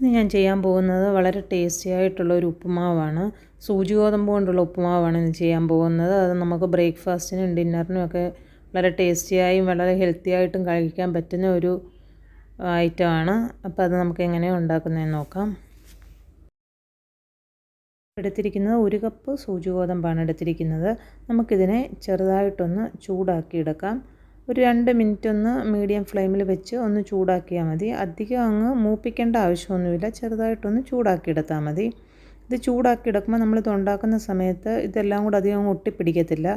ഇന്ന് ഞാൻ ചെയ്യാൻ പോകുന്നത് വളരെ ടേസ്റ്റി ആയിട്ടുള്ള ഒരു ഉപ്പുമാവാണ്. സൂചി ഗോതമ്പ് കൊണ്ടുള്ള ഉപ്പുമാവാണ് ഇന്ന് ചെയ്യാൻ പോകുന്നത്. അത് നമുക്ക് ബ്രേക്ക്ഫാസ്റ്റിനും ഡിന്നറിനും ഒക്കെ വളരെ ടേസ്റ്റിയായും വളരെ ഹെൽത്തി ആയിട്ടും കഴിക്കാൻ പറ്റുന്ന ഒരു ഐറ്റമാണ് അപ്പോൾ അത് നമുക്ക് എങ്ങനെയാണ് ഉണ്ടാക്കുന്നതെന്ന് നോക്കാം. എടുത്തിരിക്കുന്നത് ഒരു കപ്പ് സൂചി ഗോതമ്പാണ് എടുത്തിരിക്കുന്നത്. നമുക്കിതിനെ ചെറുതായിട്ടൊന്ന് ചൂടാക്കി എടുക്കാം. ഒരു രണ്ട് മിനിറ്റ് ഒന്ന് മീഡിയം ഫ്ലെയിമിൽ വെച്ച് ഒന്ന് ചൂടാക്കിയാൽ മതി. അധികം അങ്ങ് മൂപ്പിക്കേണ്ട ആവശ്യമൊന്നുമില്ല. ചെറുതായിട്ടൊന്ന് ചൂടാക്കി എടുത്താൽ മതി. ഇത് ചൂടാക്കി എടുക്കുമ്പോൾ നമ്മളിത് ഉണ്ടാക്കുന്ന സമയത്ത് ഇതെല്ലാം കൂടെ അധികം ഒട്ടിപ്പിടിക്കത്തില്ല.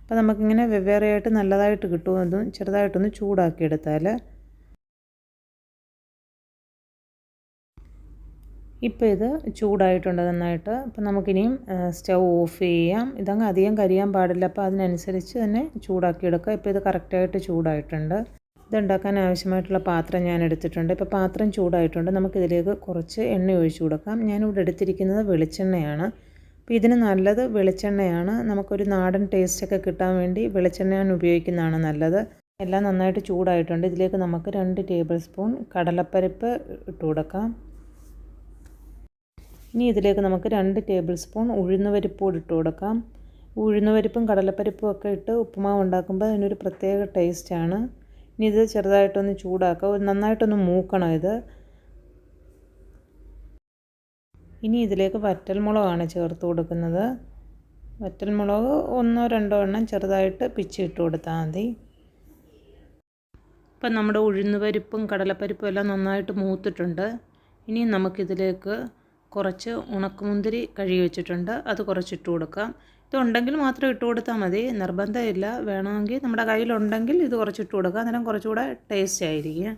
അപ്പോൾ നമുക്കിങ്ങനെ വെവ്വേറെയായിട്ട് നല്ലതായിട്ട് കിട്ടും. അതും ചെറുതായിട്ടൊന്ന് ചൂടാക്കി ഇപ്പോൾ ഇത് ചൂടായിട്ടുണ്ട് നന്നായിട്ട്. അപ്പോൾ നമുക്കിനിയും സ്റ്റൗ ഓഫ് ചെയ്യാം. ഇതങ്ങ് അധികം കരിയാൻ പാടില്ല. അപ്പോൾ അതിനനുസരിച്ച് തന്നെ ചൂടാക്കിയെടുക്കുക. ഇപ്പോൾ ഇത് കറക്റ്റായിട്ട് ചൂടായിട്ടുണ്ട്. ഇതുണ്ടാക്കാൻ ആവശ്യമായിട്ടുള്ള പാത്രം ഞാൻ എടുത്തിട്ടുണ്ട്. ഇപ്പോൾ പാത്രം ചൂടായിട്ടുണ്ട്. നമുക്കിതിലേക്ക് കുറച്ച് എണ്ണ ഒഴിച്ചു കൊടുക്കാം. ഞാനിവിടെ എടുത്തിരിക്കുന്നത് വെളിച്ചെണ്ണയാണ്. അപ്പോൾ ഇതിന് നല്ലത് വെളിച്ചെണ്ണയാണ്. നമുക്കൊരു നാടൻ ടേസ്റ്റൊക്കെ കിട്ടാൻ വേണ്ടി വെളിച്ചെണ്ണയാണ് ഉപയോഗിക്കുന്നതാണ് നല്ലത്. എല്ലാം നന്നായിട്ട് ചൂടായിട്ടുണ്ട്. ഇതിലേക്ക് നമുക്ക് രണ്ട് ടേബിൾ സ്പൂൺ കടലപ്പരിപ്പ് ഇട്ട് കൊടുക്കാം. ഇനി ഇതിലേക്ക് നമുക്ക് രണ്ട് ടേബിൾ സ്പൂൺ ഉഴുന്നുപരിപ്പ് കൂടി ഇട്ട് കൊടുക്കാം. ഉഴുന്നുപരിപ്പും കടലപ്പരിപ്പും ഒക്കെ ഇട്ട് ഉപ്പുമാവ് ഉണ്ടാക്കുമ്പോൾ അതിനൊരു പ്രത്യേക ടേസ്റ്റാണ് ഇനി ഇത് ചെറുതായിട്ടൊന്ന് ചൂടാക്കുക നന്നായിട്ടൊന്ന് മൂക്കണം ഇത്. ഇനി ഇതിലേക്ക് വറ്റൽമുളകാണ് ചേർത്ത് കൊടുക്കുന്നത്. വറ്റൽമുളക് ഒന്നോ രണ്ടോ എണ്ണം ചെറുതായിട്ട് പിച്ചിട്ട് കൊടുത്താൽ മതി. ഇപ്പം നമ്മുടെ ഉഴുന്നുപരിപ്പും കടലപ്പരിപ്പും എല്ലാം നന്നായിട്ട് മൂത്തിട്ടുണ്ട്. ഇനി നമുക്കിതിലേക്ക് കുറച്ച് ഉണക്കമുന്തിരി കഴുകി വെച്ചിട്ടുണ്ട്. അത് കുറച്ചിട്ട് കൊടുക്കാം. ഇതുണ്ടെങ്കിൽ മാത്രം ഇട്ട് കൊടുത്താൽ മതി. നിർബന്ധമില്ല. വേണമെങ്കിൽ നമ്മുടെ കയ്യിലുണ്ടെങ്കിൽ ഇത് കുറച്ച് കുറച്ചിട്ട് കൊടുക്കാം. അന്നേരം കുറച്ചുകൂടെ ടേസ്റ്റ് ആയിരിക്കും.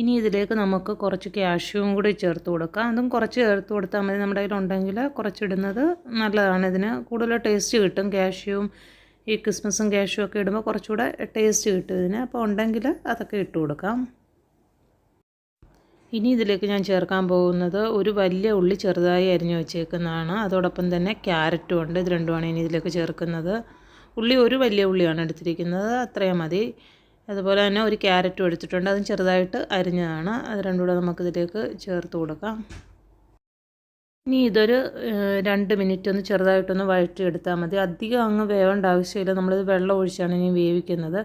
ഇനി ഇതിലേക്ക് നമുക്ക് കുറച്ച് ക്യാഷ്യൂവും കൂടി ചേർത്ത് കൊടുക്കാം. അതും കുറച്ച് ചേർത്ത് കൊടുത്താൽ മതി. നമ്മുടെ കയ്യിലുണ്ടെങ്കിൽ കുറച്ചിടുന്നത് നല്ലതാണ്. ഇതിന് കൂടുതൽ ടേസ്റ്റ് കിട്ടും. ക്യാഷ്യൂവും ഈ ക്രിസ്മസും ക്യാഷ്യൂവും ഒക്കെ ഇടുമ്പോൾ കുറച്ചുകൂടെ ടേസ്റ്റ് കിട്ടും ഇതിന്. അപ്പോൾ ഉണ്ടെങ്കിൽ അതൊക്കെ ഇട്ട് കൊടുക്കാം. ഇനി ഇതിലേക്ക് ഞാൻ ചേർക്കാൻ പോകുന്നത് ഒരു വലിയ ഉള്ളി ചെറുതായി അരിഞ്ഞു വെച്ചേക്കുന്നതാണ്. അതോടൊപ്പം തന്നെ ക്യാരറ്റും ഉണ്ട്. ഇത് രണ്ടുമാണ് ഇനി ഇതിലേക്ക് ചേർക്കുന്നത്. ഉള്ളി ഒരു വലിയ ഉള്ളിയാണ് എടുത്തിരിക്കുന്നത്. അത്രയും മതി. അതുപോലെ തന്നെ ഒരു ക്യാരറ്റും എടുത്തിട്ടുണ്ട്. അതും ചെറുതായിട്ട് അരിഞ്ഞതാണ്. അത് രണ്ടും കൂടെ നമുക്കിതിലേക്ക് ചേർത്ത് കൊടുക്കാം. ഇനി ഇതൊരു രണ്ട് മിനിറ്റ് ഒന്ന് ചെറുതായിട്ടൊന്ന് വഴറ്റിയെടുത്താൽ മതി. അധികം അങ്ങ് വേവേണ്ട ആവശ്യമില്ല. നമ്മളിത് വെള്ളം ഒഴിച്ചാണ് ഇനി വേവിക്കുന്നത്.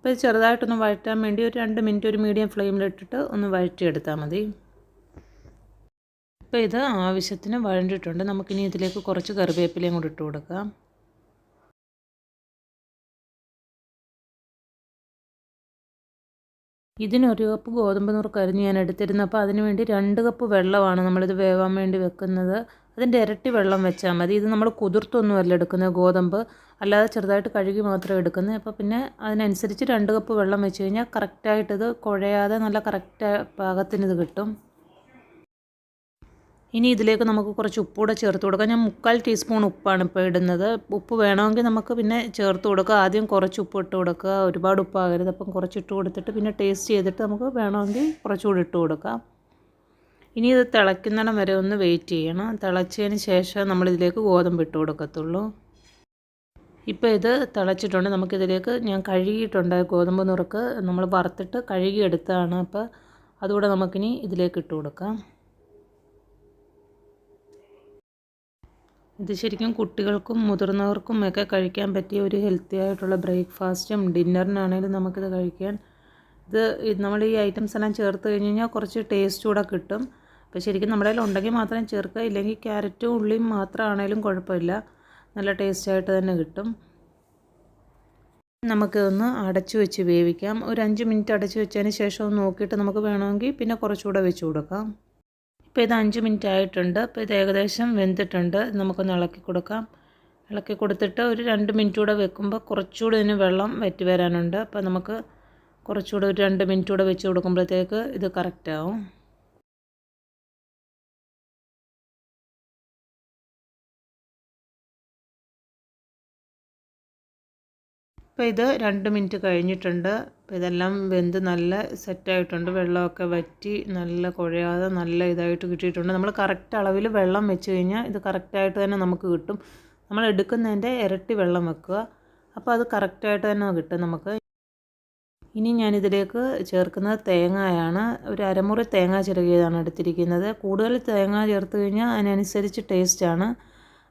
അപ്പോൾ ഇത് ചെറുതായിട്ടൊന്ന് വഴറ്റാൻ വേണ്ടി ഒരു രണ്ട് മിനിറ്റ് ഒരു മീഡിയം ഫ്ലെയിമിലിട്ടിട്ട് ഒന്ന് വഴറ്റിയെടുത്താൽ മതി. ഇപ്പോൾ ഇത് ആവശ്യത്തിന് വഴണ്ടിട്ടുണ്ട്. നമുക്കിനി ഇതിലേക്ക് കുറച്ച് കറിവേപ്പിലയും കൂടി ഇട്ട് കൊടുക്കാം. ഇതിനൊരു കപ്പ് ഗോതമ്പ് നുറുക്കരിഞ്ഞ് ഞാൻ എടുത്തിരുന്നു. അപ്പോൾ അതിന് വേണ്ടി രണ്ട് കപ്പ് വെള്ളമാണ് നമ്മളിത് വേവാൻ വേണ്ടി വെക്കുന്നത്. അതിന്റെ ഇരട്ടി വെള്ളം വെച്ചാൽ മതി. ഇത് നമ്മൾ കുതിർത്തൊന്നുമല്ല എടുക്കുന്നത്. ഗോതമ്പ് അല്ലാതെ ചെറുതായിട്ട് കഴുകി മാത്രമേ എടുക്കുന്നത്. അപ്പോൾ പിന്നെ അതിനനുസരിച്ച് രണ്ട് കപ്പ് വെള്ളം വെച്ച് കഴിഞ്ഞാൽ കറക്റ്റായിട്ട് ഇത് കുഴയാതെ നല്ല കറക്റ്റ് ഇത് കിട്ടും. ഇനി ഇതിലേക്ക് നമുക്ക് കുറച്ച് ഉപ്പൂടെ ചേർത്ത് കൊടുക്കാം. ഞാൻ മുക്കാൽ ടീസ്പൂൺ ഉപ്പാണ് ഇപ്പോൾ ഇടുന്നത്. ഉപ്പ് വേണമെങ്കിൽ നമുക്ക് പിന്നെ ചേർത്ത് കൊടുക്കുക ആദ്യം കുറച്ച് ഉപ്പ് ഇട്ട് കൊടുക്കുക. ഒരുപാട് ഉപ്പാകരുത് അപ്പം കുറച്ച് ഇട്ട് കൊടുത്തിട്ട് പിന്നെ ടേസ്റ്റ് ചെയ്തിട്ട് നമുക്ക് വേണമെങ്കിൽ കുറച്ചുകൂടി ഇട്ട് കൊടുക്കാം. ഇനി ഇത് തിളയ്ക്കുന്നിടം വരെ ഒന്ന് വെയിറ്റ് ചെയ്യണം. തിളച്ചതിന് ശേഷം നമ്മളിതിലേക്ക് ഗോതമ്പ് ഇട്ട് കൊടുക്കത്തുള്ളൂ. ഇപ്പോൾ ഇത് തിളച്ചിട്ടുണ്ട്. നമുക്കിതിലേക്ക് ഞാൻ കഴുകിയിട്ടുണ്ട് ഗോതമ്പ് നുറുക്ക്. നമ്മൾ വറുത്തിട്ട് കഴുകിയെടുത്തതാണ് അപ്പോൾ അതുകൂടെ നമുക്കിനി ഇതിലേക്ക് ഇട്ട് കൊടുക്കാം. ഇത് ശരിക്കും കുട്ടികൾക്കും മുതിർന്നവർക്കും ഒക്കെ കഴിക്കാൻ പറ്റിയ ഒരു ഹെൽത്തി ആയിട്ടുള്ള ബ്രേക്ക്ഫാസ്റ്റും ഡിന്നറിനാണെങ്കിലും നമുക്കിത് കഴിക്കാൻ. ഇത് നമ്മൾ ഈ ഐറ്റംസ് എല്ലാം ചേർത്ത് കഴിഞ്ഞ് കഴിഞ്ഞാൽ കുറച്ച് ടേസ്റ്റ് കൂടെ കിട്ടും. അപ്പോൾ ശരിക്കും നമ്മുടെ കയ്യിൽ ഉണ്ടെങ്കിൽ മാത്രം ചേർക്കുക ഇല്ലെങ്കിൽ ക്യാരറ്റും ഉള്ളിയും മാത്രമാണേലും കുഴപ്പമില്ല. നല്ല ടേസ്റ്റായിട്ട് തന്നെ കിട്ടും. നമുക്കൊന്ന് അടച്ചു വെച്ച് വേവിക്കാം. ഒരു അഞ്ച് മിനിറ്റ് അടച്ചു വെച്ചതിന് ശേഷം ഒന്ന് നോക്കിയിട്ട് നമുക്ക് വേണമെങ്കിൽ പിന്നെ കുറച്ചുകൂടെ വെച്ച് കൊടുക്കാം. ഇപ്പോൾ ഇത് അഞ്ച് മിനിറ്റ് ആയിട്ടുണ്ട്. അപ്പോൾ ഇത് ഏകദേശം വെന്തിട്ടുണ്ട്. നമുക്കൊന്ന് ഇളക്കി കൊടുക്കാം. ഇളക്കി കൊടുത്തിട്ട് ഒരു രണ്ട് മിനിറ്റ് കൂടെ വെക്കുമ്പോൾ കുറച്ചുകൂടെ ഇതിന് വെള്ളം വറ്റി വരാനുണ്ട്. അപ്പോൾ നമുക്ക് കുറച്ചുകൂടെ ഒരു രണ്ട് മിനിറ്റ് കൂടെ വെച്ച് കൊടുക്കുമ്പോഴത്തേക്ക് ഇത് കറക്റ്റ് അപ്പോൾ ഇത് രണ്ട് മിനിറ്റ് കഴിഞ്ഞിട്ടുണ്ട്. ഇതെല്ലാം വെന്ത് നല്ല സെറ്റായിട്ടുണ്ട് വെള്ളമൊക്കെ വറ്റി നല്ല കുഴയാതെ നല്ല ഇതായിട്ട് കിട്ടിയിട്ടുണ്ട്. നമ്മൾ കറക്റ്റ് അളവിൽ വെള്ളം വെച്ച് കഴിഞ്ഞാൽ ഇത് കറക്റ്റായിട്ട് തന്നെ നമുക്ക് കിട്ടും. നമ്മൾ എടുക്കുന്നതിന്റെ ഇരട്ടി വെള്ളം വെക്കുക. അപ്പോൾ അത് കറക്റ്റായിട്ട് തന്നെ കിട്ടും നമുക്ക്. ഇനി ഞാനിതിലേക്ക് ചേർക്കുന്നത് തേങ്ങയാണ്. ഒരു അരമുറി തേങ്ങ ചിരകിയതാണ് എടുത്തിരിക്കുന്നത്. കൂടുതൽ തേങ്ങ ചേർത്ത് കഴിഞ്ഞാൽ അതിനനുസരിച്ച് ടേസ്റ്റാണ്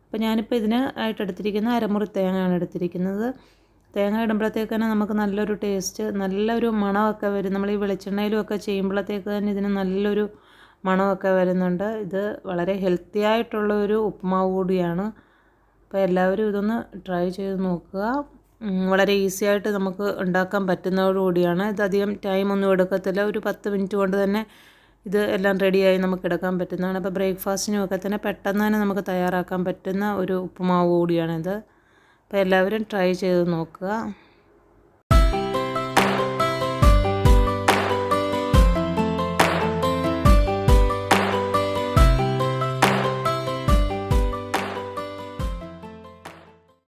അപ്പോൾ ഞാനിപ്പോൾ ഇതിന് ആയിട്ട് എടുത്തിരിക്കുന്ന അരമുറി തേങ്ങയാണ് എടുത്തിരിക്കുന്നത്. തേങ്ങ ഇടുമ്പോഴത്തേക്ക് തന്നെ നമുക്ക് നല്ലൊരു ടേസ്റ്റ് നല്ലൊരു മണമൊക്കെ വരും. നമ്മൾ ഈ വെളിച്ചെണ്ണയിലും ഒക്കെ ചെയ്യുമ്പോഴത്തേക്ക് തന്നെ ഇതിന് നല്ലൊരു മണമൊക്കെ വരുന്നുണ്ട്. ഇത് വളരെ ഹെൽത്തി ആയിട്ടുള്ള ഒരു ഉപ്പുമാവ് കൂടിയാണ്. അപ്പോൾ എല്ലാവരും ഇതൊന്ന് ട്രൈ ചെയ്ത് നോക്കുക. വളരെ ഈസി ആയിട്ട് നമുക്ക് ഉണ്ടാക്കാൻ പറ്റുന്നതോടുകൂടിയാണ് ഇത് അധികം ടൈമൊന്നും എടുക്കത്തില്ല. ഒരു പത്ത് മിനിറ്റ് കൊണ്ട് തന്നെ ഇത് എല്ലാം റെഡിയായി നമുക്ക് എടുക്കാൻ പറ്റുന്നതാണ്. അപ്പോൾ ബ്രേക്ക്ഫാസ്റ്റിനും ഒക്കെ തന്നെ പെട്ടെന്ന് തന്നെ നമുക്ക് തയ്യാറാക്കാൻ പറ്റുന്ന ഒരു ഉപ്പുമാവ് കൂടിയാണിത് അപ്പോൾ എല്ലാവരും ട്രൈ ചെയ്ത് നോക്കുക.